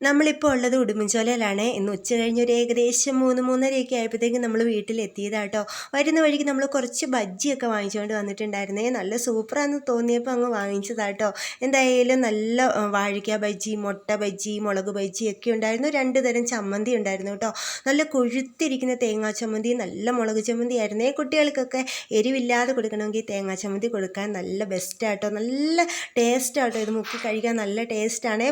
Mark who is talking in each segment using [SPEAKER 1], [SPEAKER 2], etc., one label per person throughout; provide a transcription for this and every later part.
[SPEAKER 1] നമ്മളിപ്പോൾ ഉള്ളത് ഉടുമ്പൻചോലയിലാണ്. ഇന്ന് ഉച്ച കഴിഞ്ഞ് ഒരു ഏകദേശം മൂന്ന് മൂന്നരയൊക്കെ ആയപ്പോഴത്തേക്കും നമ്മൾ വീട്ടിലെത്തിയതാട്ടോ. വരുന്ന വഴിക്ക് നമ്മൾ കുറച്ച് ബജ്ജിയൊക്കെ വാങ്ങിച്ചുകൊണ്ട് വന്നിട്ടുണ്ടായിരുന്നേ. നല്ല സൂപ്പറാണെന്ന് തോന്നിയപ്പോൾ അങ്ങ് വാങ്ങിച്ചതാട്ടോ. എന്തായാലും നല്ല വാഴയ്ക്ക ബജ്ജി മുട്ട ബജ്ജി മുളക് ബജ്ജി ഒക്കെ ഉണ്ടായിരുന്നു. രണ്ട് തരം ചമ്മന്തി ഉണ്ടായിരുന്നു കേട്ടോ. നല്ല കൊഴുത്തിരിക്കുന്ന തേങ്ങാ ചമ്മന്തി നല്ല മുളക് ചമ്മന്തി ആയിരുന്നേ കുട്ടികൾക്കൊക്കെ എരിവില്ലാതെ കൊടുക്കണമെങ്കിൽ തേങ്ങാ ചമ്മന്തി കൊടുക്കാൻ നല്ല ബെസ്റ്റാട്ടോ നല്ല ടേസ്റ്റാട്ടോ ഇത്. മുക്കി കഴിക്കാൻ നല്ല ടേസ്റ്റാണേ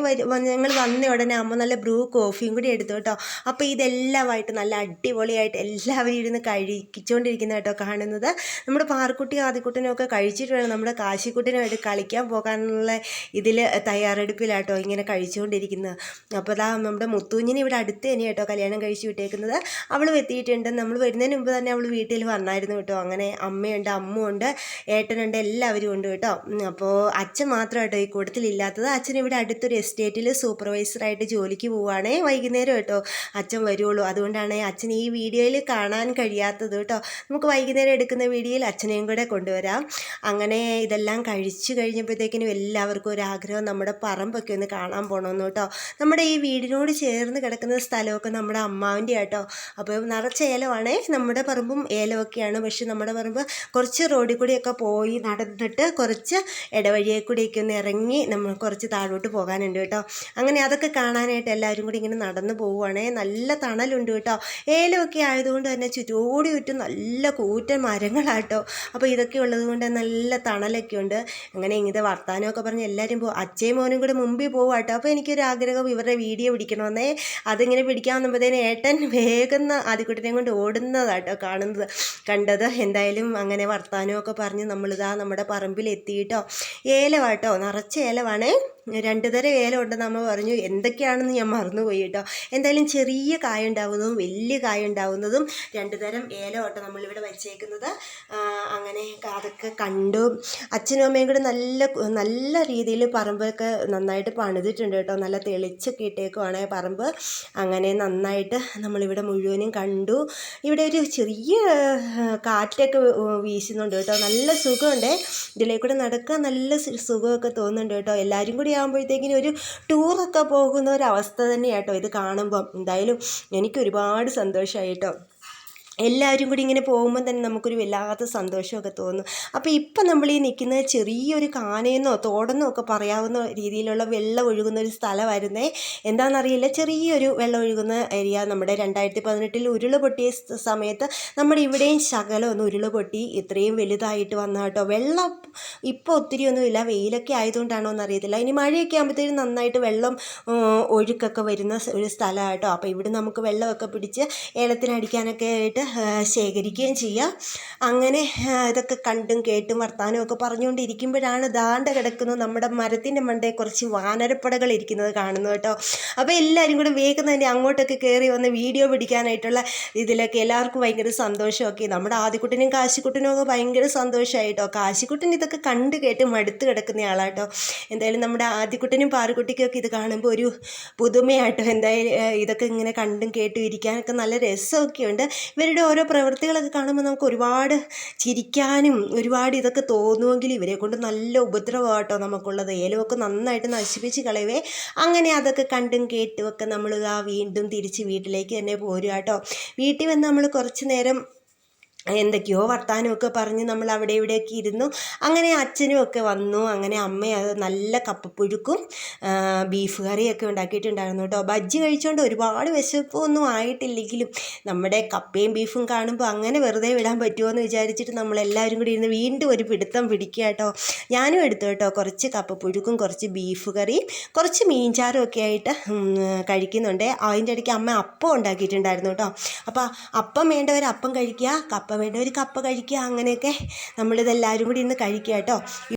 [SPEAKER 1] ഞങ്ങൾ വന്ന ഉടനെ അമ്മ നല്ല ബ്രൂ കോഫിയും കൂടി എടുത്തു കേട്ടോ. അപ്പോൾ ഇതെല്ലാമായിട്ട് നല്ല അടിപൊളിയായിട്ട് എല്ലാവരും ഇരുന്ന് കഴിച്ചുകൊണ്ടിരിക്കുന്ന കേട്ടോ കാണുന്നത്. നമ്മുടെ പാർക്കുട്ടി ആദ്യക്കുട്ടനും ഒക്കെ കഴിച്ചിട്ട് വേണം നമ്മുടെ കാശിക്കുട്ടിനുമായിട്ട് കളിക്കാൻ പോകാനുള്ള ഇതിൽ തയ്യാറെടുപ്പിലാട്ടോ ഇങ്ങനെ കഴിച്ചുകൊണ്ടിരിക്കുന്നത് അപ്പോൾ അതാ നമ്മുടെ മുത്തൂഞ്ഞിനെ ഇവിടെ അടുത്ത് തന്നെ കേട്ടോ കല്യാണം കഴിച്ചു വിട്ടേക്കുന്നത്. അവൾ എത്തിയിട്ടുണ്ട്. നമ്മൾ വരുന്നതിന് മുമ്പ് തന്നെ അവൾ വീട്ടിൽ വന്നായിരുന്നു കേട്ടോ. അങ്ങനെ അമ്മയുണ്ട് അമ്മുണ്ട് ഏട്ടനുണ്ട് എല്ലാവരും ഉണ്ട് കേട്ടോ. അപ്പോൾ അച്ഛൻ മാത്രമായിട്ടോ ഈ കൂട്ടത്തിലില്ലാത്തത്. അച്ഛൻ ഇവിടെ അടുത്തൊരു എസ്റ്റേറ്റിൽ സൂപ്പർവൈസറായിട്ട് ജോലിക്ക് പോവുകയാണേ വൈകുന്നേരം കേട്ടോ. അച്ഛൻ വരുള്ളൂ. അതുകൊണ്ടാണ് അച്ഛൻ ഈ വീഡിയോയിൽ കാണാൻ കഴിയാത്തത് കേട്ടോ. നമുക്ക് വൈകുന്നേരം എടുക്കുന്ന വീഡിയോയിൽ അച്ഛനെയും കൂടെ കൊണ്ടുവരാം. അങ്ങനെ ഇതെല്ലാം കഴിച്ചു കഴിഞ്ഞപ്പോഴത്തേക്കിനും എല്ലാവർക്കും ഒരു ആഗ്രഹം നമ്മുടെ പറമ്പൊക്കെ ഒന്ന് കാണാൻ പോകണമെന്ന് കേട്ടോ. നമ്മുടെ ഈ വീടിനോട് ചേർന്ന് കിടക്കുന്ന സ്ഥലമൊക്കെ നമ്മുടെ അമ്മാവിന്റെ ആട്ടോ. അപ്പോൾ നിറച്ച ഏലമാണേ. നമ്മുടെ പറമ്പും ഏലമൊക്കെയാണ്. പക്ഷെ നമ്മുടെ പറമ്പ് കുറച്ച് റോഡിൽ കൂടിയൊക്കെ പോയി നടന്നിട്ട് കുറച്ച് ഇടവഴിയെ കൂടിയൊക്കെ ഒന്ന് ഇറങ്ങി നമ്മൾ കുറച്ച് താഴോട്ട് പോകാനുണ്ട് കേട്ടോ. അങ്ങനെ അതൊക്കെ കാണാനായിട്ട് എല്ലാവരും കൂടി ഇങ്ങനെ നടന്നു പോവുകയാണേ. നല്ല തണലുണ്ട് കേട്ടോ. ഏലമൊക്കെ ആയതുകൊണ്ട് തന്നെ ചുറ്റോടി ചുറ്റും നല്ല കൂറ്റൻ മരങ്ങളാട്ടോ. അപ്പോൾ ഇതൊക്കെ ഉള്ളത് കൊണ്ട് നല്ല തണലൊക്കെ ഉണ്ട്. അങ്ങനെ ഇങ്ങനത്തെ വർത്താനമൊക്കെ പറഞ്ഞ് എല്ലാവരും പോകും അച്ഛയും മോനും കൂടെ മുമ്പിൽ പോവാട്ടോ അപ്പോൾ എനിക്കൊരു ആഗ്രഹം ഇവരുടെ വീഡിയോ പിടിക്കണമെന്നേ. അതിങ്ങനെ പിടിക്കാൻ വന്നപ്പോഴത്തേന് ഏട്ടൻ വേഗം ആദ്യക്കുട്ടിനെ കൊണ്ട് ഓടുന്നതാട്ടോ കാണുന്നത്. കണ്ടത് എന്തായാലും അങ്ങനെ വർത്താനമൊക്കെ പറഞ്ഞ് നമ്മളിതാ നമ്മുടെ പറമ്പിൽ എത്തിയിട്ടോ ഏലവാട്ടോ നിറച്ച ഏലമാണേ രണ്ട് തരം ഏലം ഉണ്ടെന്ന് അമ്മ പറഞ്ഞു. എന്തൊക്കെയാണെന്ന് ഞാൻ മറന്നുപോയി കേട്ടോ. എന്തായാലും ചെറിയ കായ ഉണ്ടാവുന്നതും വലിയ കായ ഉണ്ടാവുന്നതും രണ്ട് തരം ഏലം കേട്ടോ നമ്മളിവിടെ വെച്ചേക്കുന്നത്. അങ്ങനെ അതൊക്കെ കണ്ടു. അച്ഛനും അമ്മയും കൂടെ നല്ല നല്ല രീതിയിൽ പറമ്പൊക്കെ നന്നായിട്ട് പണിതിട്ടുണ്ട് കേട്ടോ. നല്ല തെളിച്ചൊക്കെ ഇട്ടേക്കുവാണ് പറമ്പ്. അങ്ങനെ നന്നായിട്ട് നമ്മളിവിടെ മുഴുവനും കണ്ടു. ഇവിടെ ഒരു ചെറിയ കാറ്റൊക്കെ വീശുന്നുണ്ട് കേട്ടോ. നല്ല സുഖമുണ്ട്. ഇതിലേക്കൂടെ നടക്കാൻ നല്ല സുഖമൊക്കെ തോന്നുന്നുണ്ട് കേട്ടോ. എല്ലാവരും കൂടി ആകുമ്പോഴത്തേക്കിനും ഒരു ടൂറൊക്കെ പോകുന്ന ഒരു അവസ്ഥ തന്നെയാട്ടോ ഇത് കാണുമ്പം. എന്തായാലും എനിക്ക് ഒരുപാട് സന്തോഷമായി കേട്ടോ എല്ലാവരും കൂടി ഇങ്ങനെ പോകുമ്പോൾ തന്നെ നമുക്കൊരു വല്ലാത്ത സന്തോഷമൊക്കെ തോന്നും. അപ്പോൾ ഇപ്പം നമ്മൾ ഈ നിൽക്കുന്നത് ചെറിയൊരു കാനയെന്നോ തോടെന്നോ ഒക്കെ പറയാവുന്ന രീതിയിലുള്ള വെള്ളം ഒഴുകുന്ന ഒരു സ്ഥലമായിരുന്നേ. എന്താണെന്നറിയില്ല. ചെറിയൊരു വെള്ളം ഒഴുകുന്ന ഏരിയ നമ്മുടെ രണ്ടായിരത്തി പതിനെട്ടിൽ ഉരുൾ പൊട്ടിയ സമയത്ത് നമ്മുടെ ഇവിടെയും ശകലം ഒന്ന് ഉരുൾ പൊട്ടി. ഇത്രയും വലുതായിട്ട് വന്ന കേട്ടോ. വെള്ളം ഇപ്പോൾ ഒത്തിരി ഒന്നുമില്ല വെയിലൊക്കെ ആയതുകൊണ്ടാണോ എന്നറിയത്തില്ല. ഇനി മഴയൊക്കെ ആകുമ്പോഴത്തേക്കും നന്നായിട്ട് വെള്ളം ഒഴുക്കൊക്കെ വരുന്ന ഒരു സ്ഥലമാണ് കേട്ടോ. അപ്പോൾ ഇവിടെ നമുക്ക് വെള്ളമൊക്കെ പിടിച്ച് ഏലത്തിനടിക്കാനൊക്കെ ആയിട്ട് ശേഖരിക്കുകയും ചെയ്യാം. അങ്ങനെ ഇതൊക്കെ കണ്ടും കേട്ടും വർത്താനവും ഒക്കെ പറഞ്ഞുകൊണ്ടിരിക്കുമ്പോഴാണ് ദാണ്ട കിടക്കുന്നത് നമ്മുടെ മരത്തിന്റെ മണ്ടേ കുറച്ച് വാനരപ്പടകൾ ഇരിക്കുന്നത് കാണുന്നു കേട്ടോ. അപ്പോൾ എല്ലാവരും കൂടെ വേഗം തന്നെ അങ്ങോട്ടൊക്കെ കയറി വന്ന് വീഡിയോ പിടിക്കാനായിട്ടുള്ള ഇതിലൊക്കെ എല്ലാവർക്കും ഭയങ്കര സന്തോഷമൊക്കെ. നമ്മുടെ ആദ്യക്കുട്ടനും കാശിക്കുട്ടനും ഒക്കെ ഭയങ്കര സന്തോഷമായിട്ടോ കാശിക്കുട്ടൻ ഇതൊക്കെ കണ്ട് കേട്ട് മടുത്ത് കിടക്കുന്ന ആളാട്ടോ എന്തായാലും നമ്മുടെ ആദ്യക്കുട്ടനും പാറുക്കുട്ടിക്കും ഒക്കെ ഇത് കാണുമ്പോൾ ഒരു പുതുമയായിട്ടോ എന്തായാലും ഇതൊക്കെ ഇങ്ങനെ കണ്ടും കേട്ടും ഇരിക്കാനൊക്കെ നല്ല രസമൊക്കെ ഉണ്ട് ഇവരുടെ ഓരോ പ്രവൃത്തികളൊക്കെ കാണുമ്പോൾ നമുക്ക് ഒരുപാട് ചിരിക്കാനും ഒരുപാട് ഇതൊക്കെ തോന്നുമെങ്കിൽ ഇവരെ കൊണ്ട് നല്ല ഉപദ്രവമാട്ടോ നമുക്കുള്ളത്. ഏലമൊക്കെ നന്നായിട്ട് നശിപ്പിച്ച് കളയവേ. അങ്ങനെ അതൊക്കെ കണ്ടും കേട്ടുമൊക്കെ നമ്മൾ ആ വീണ്ടും തിരിച്ച് വീട്ടിലേക്ക് തന്നെ പോരുക കേട്ടോ. വീട്ടിൽ വന്ന് നമ്മൾ കുറച്ച് നേരം എന്തൊക്കെയോ വർത്താനമൊക്കെ പറഞ്ഞ് നമ്മൾ അവിടെ ഇവിടെയൊക്കെ ഇരുന്നു. അങ്ങനെ അച്ഛനും ഒക്കെ വന്നു. അങ്ങനെ അമ്മ അത് നല്ല കപ്പപ്പുഴുക്കും ബീഫ് കറിയൊക്കെ ഉണ്ടാക്കിയിട്ടുണ്ടായിരുന്നു കേട്ടോ. ബജ്ജി കഴിച്ചുകൊണ്ട് ഒരുപാട് വിശപ്പൊന്നും ആയിട്ടില്ലെങ്കിലും നമ്മുടെ കപ്പയും ബീഫും കാണുമ്പോൾ അങ്ങനെ വെറുതെ വിടാൻ പറ്റുമോ എന്ന് വിചാരിച്ചിട്ട് നമ്മളെല്ലാവരും കൂടി ഇരുന്ന് വീണ്ടും ഒരു പിടുത്തം പിടിക്കുക കേട്ടോ. ഞാനും എടുത്തു കേട്ടോ. കുറച്ച് കപ്പപ്പുഴുക്കും കുറച്ച് ബീഫ് കറിയും കുറച്ച് മീൻചാറും ഒക്കെ ആയിട്ട് കഴിക്കുന്നുണ്ട്. അതിന്റെ ഇടയ്ക്ക് അമ്മ അപ്പം ഉണ്ടാക്കിയിട്ടുണ്ടായിരുന്നു കേട്ടോ. അപ്പോൾ അപ്പം വേണ്ടവർ അപ്പം കഴിക്കുക. കപ്പ വേണ്ടവർ കപ്പ കഴിക്കുക അങ്ങനെയൊക്കെ നമ്മളിതെല്ലാവരും കൂടി ഇന്ന് കഴിക്കുക കേട്ടോ.